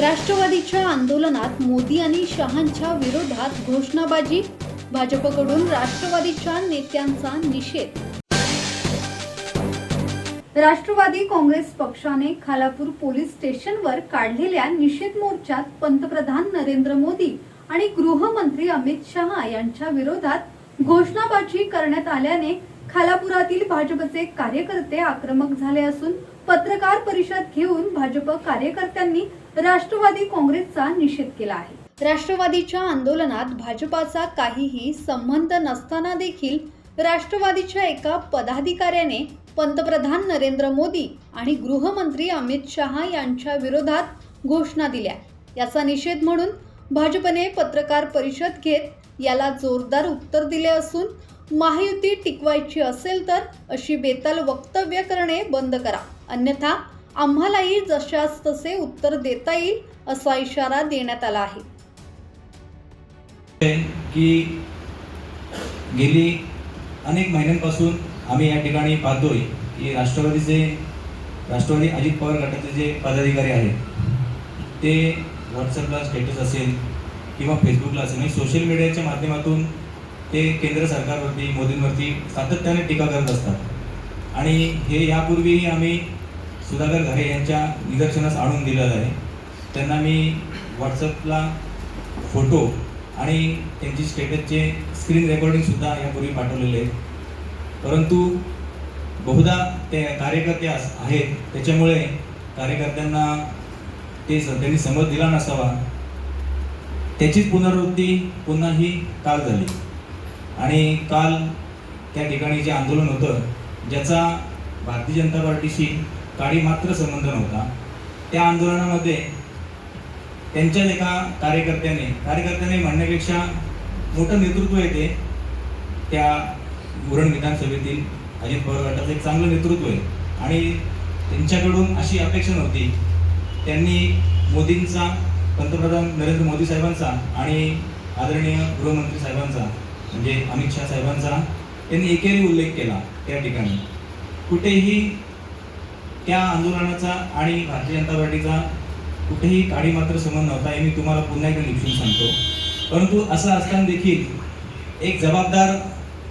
राष्ट्रवादीच्या आंदोलनात मोदी आणि शहांच्या विरोधात घोषणाबाजी भाजपकडून राष्ट्रवादीच्या नेत्यांचा निषेध. राष्ट्रवादी काँग्रेस पक्षाने खालापूर पोलीस स्टेशनवर काढलेल्या निषेध मोर्चात पंतप्रधान नरेंद्र मोदी आणि गृहमंत्री अमित शहा यांच्या विरोधात घोषणाबाजी करण्यात आल्याने खालापुरातील भाजपचे कार्यकर्ते आक्रमक झाले असून पत्रकार परिषद घेऊन भाजप कार्यकर्त्यांनी राष्ट्रवादी काँग्रेसचा निषेध केला आहे. राष्ट्रवादीच्या आंदोलनात भाजपाचा काहीही संबंध नसताना देखील राष्ट्रवादीच्या एका पदाधिकाऱ्याने पंतप्रधान नरेंद्र मोदी आणि गृहमंत्री अमित शहा यांच्या विरोधात घोषणा दिल्या. याचा निषेध म्हणून भाजपने पत्रकार परिषद घेत याला जोरदार उत्तर दिले असून महायुती टिकवायची असेल तर अशी बेताल वक्तव्य करणे बंद करा. अन्यथा आम्हालाही जशास तसे उत्तर देता येईल असा इशारा देण्यात आला आहे. की गेली अनेक महिन्यांपासून आम्ही या ठिकाणी पाहतोय की राष्ट्रवादीचे राष्ट्रवादी अजित पवार गटाचे जे पदाधिकारी आहेत ते व्हॉट्सअपला स्टेटस असेल किंवा फेसबुकला असेल म्हणजे सोशल मीडियाच्या माध्यमातून ते केंद्र सरकारवरती मोदींवरती सातत्याने टीका करत असतात. आणि हे यापूर्वीही आम्ही सुधाकर घरे यांच्या निदर्शनास आणून दिलेलं आहे. त्यांना मी व्हॉट्सअपला फोटो आणि त्यांची स्टेटसचे स्क्रीन रेकॉर्डिंगसुद्धा यापूर्वी पाठवलेले आहेत. परंतु बहुधा ते कार्यकर्ते अस- आहेत. त्याच्यामुळे कार्यकर्त्यांना ते त्यांनी समज दिला नसावा. त्याचीच पुनरावृत्ती पुन्हा ही काल झाली. आणि काल त्या ठिकाणी जे आंदोलन होतं ज्याचा भारतीय जनता पार्टीशी काळी मात्र संबंध नव्हता. त्या आंदोलनामध्ये त्यांच्याच एका कार्यकर्त्याने कार्यकर्त्याने म्हणण्यापेक्षा मोठं नेतृत्व येते त्या उरण विधानसभेतील अजित पवार गटाचं एक चांगलं नेतृत्व आहे. आणि त्यांच्याकडून अशी अपेक्षा नव्हती. त्यांनी मोदींचा पंतप्रधान नरेंद्र मोदी साहेबांचा आणि आदरणीय गृहमंत्री साहेबांचा म्हणजे अमित शहा साहेबांचा त्यांनी एकेरी उल्लेख केला त्या ठिकाणी. कुठेही त्या आंदोलनाचा आणि भारतीय जनता पार्टीचा कुठेही काडी मात्र संबंध नव्हता हे मी तुम्हाला पुन्हा एकदा लिखून सांगतो. परंतु असं असताना देखील एक जबाबदार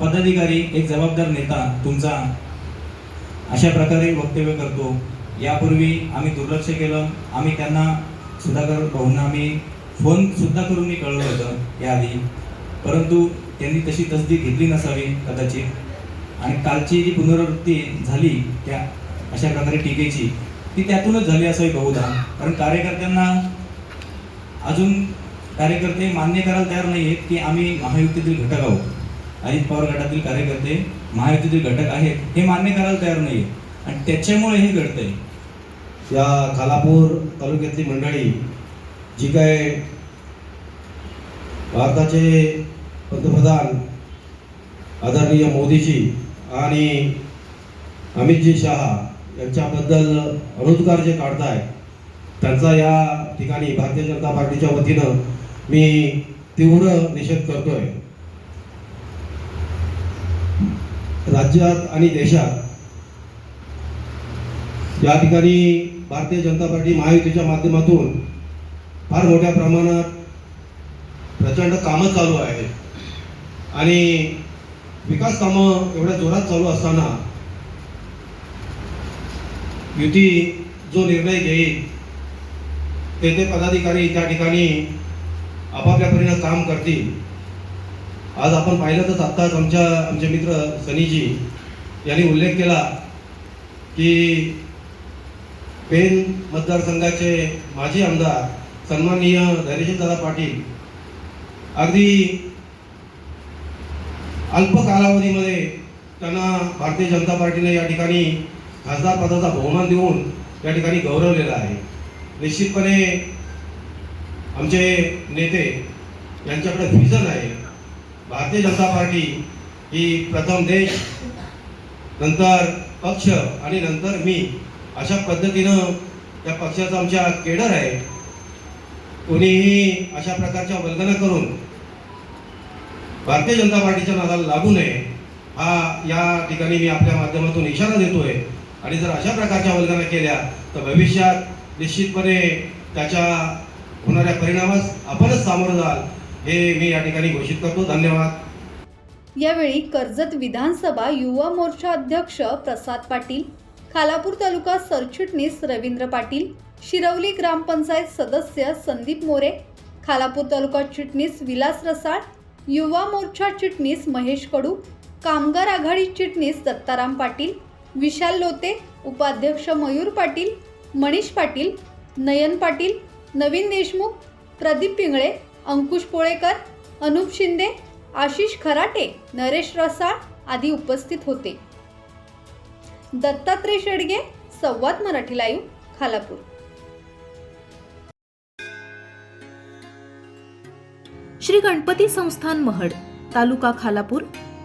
पदाधिकारी एक जबाबदार नेता तुमचा अशा प्रकारे वक्तव्य करतो. यापूर्वी आम्ही दुर्लक्ष केलं. आम्ही त्यांना सुधाकर भाऊंना आम्ही फोनसुद्धा करून मी कळवलं होतं याआधी. परंतु त्यांनी तशी तसदी घेतली नसावी कदाचित. आणि कालची जी पुनरावृत्ती झाली त्या अशा प्रकारे टीकेची ती त्यातूनच झाली असावी बहुधा कारण कार्यकर्त्यांना अजून कार्यकर्ते मान्य करायला तयार नाही आहेत की आम्ही महायुतीतील घटक आहोत. अजित पवार गटातील कार्यकर्ते महायुतीतील घटक आहेत हे मान्य करायला तयार नाही आणि त्याच्यामुळे हे घडतंय. या खालापूर तालुक्यातली मंडळी जी काय भारताचे पंतप्रधान आदरणीय मोदीजी आणि अमितजी शहा यांच्याबद्दल रोजगार जे काढताय त्यांचा या ठिकाणी भारतीय जनता पार्टीच्या वतीनं मी तीव्र निषेध करतोय. राज्यात आणि देशात या ठिकाणी भारतीय जनता पार्टी महायुतीच्या माध्यमातून फार मोठ्या प्रमाणात प्रचंड कामं चालू आहेत. आणि विकास कामं एवढ्या जोरात चालू असताना युती जो निर्णय घेईल ते ते पदाधिकारी त्या ठिकाणी आपापल्या परीनं काम करतील. आज आपण पाहिलं तर आत्ताच आमच्या आमचे मित्र सनीजी यांनी उल्लेख केला की पेन मतदारसंघाचे माजी आमदार सन्माननीय धैर्यशीलदादा पाटील अगदी अल्प कालावधीमध्ये त्यांना भारतीय जनता पार्टीने या ठिकाणी खासदार पदाचा बहुमान देऊन या ठिकाणी गौरवलेला आहे. निश्चितपणे आमचे नेते यांच्याकडे व्हिजन आहे. भारतीय जनता पार्टी ही प्रथम देश नंतर पक्ष आणि नंतर मी अशा पद्धतीनं त्या पक्षाचा आमच्या केडर आहे. कोणीही अशा प्रकारच्या वल्गना करून भारतीय जनता पार्टीच्या नादाला लागू नये हा या ठिकाणी मी आपल्या माध्यमातून इशारा देतोय. आणि जर अशा प्रकारच्या वल्गना केल्या तर भविष्यात निश्चितपणे त्याच्या होणाऱ्या परिणामास आपणच सामोरं जाल हे मी या ठिकाणी घोषित करतो. धन्यवाद. यावेळी कर्जत विधानसभा युवा मोर्चा अध्यक्ष प्रसाद पाटील खालापूर तालुका सरचिटणीस रवींद्र पाटील शिरवली ग्रामपंचायत सदस्य संदीप मोरे खालापूर तालुका चिटणीस विलास रसाळ युवा मोर्चा चिटणीस महेश कडू कामगार आघाडी चिटणीस दत्ताराम पाटील विशाल लोते उपाध्यक्ष मयूर पाटील मनीष पाटील नयन पाटील नवीन देशमुख प्रदीप पिंगळे अंकुश पोळेकर अनुप शिंदे आशिष खराटे नरेश रसाळ आदी उपस्थित होते. दत्तात्रय शेडगे संवाद मराठी लाईव्ह खालापूर. श्री गणपती संस्थान महड तालुका खालापूर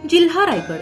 जिल्हा रायगड.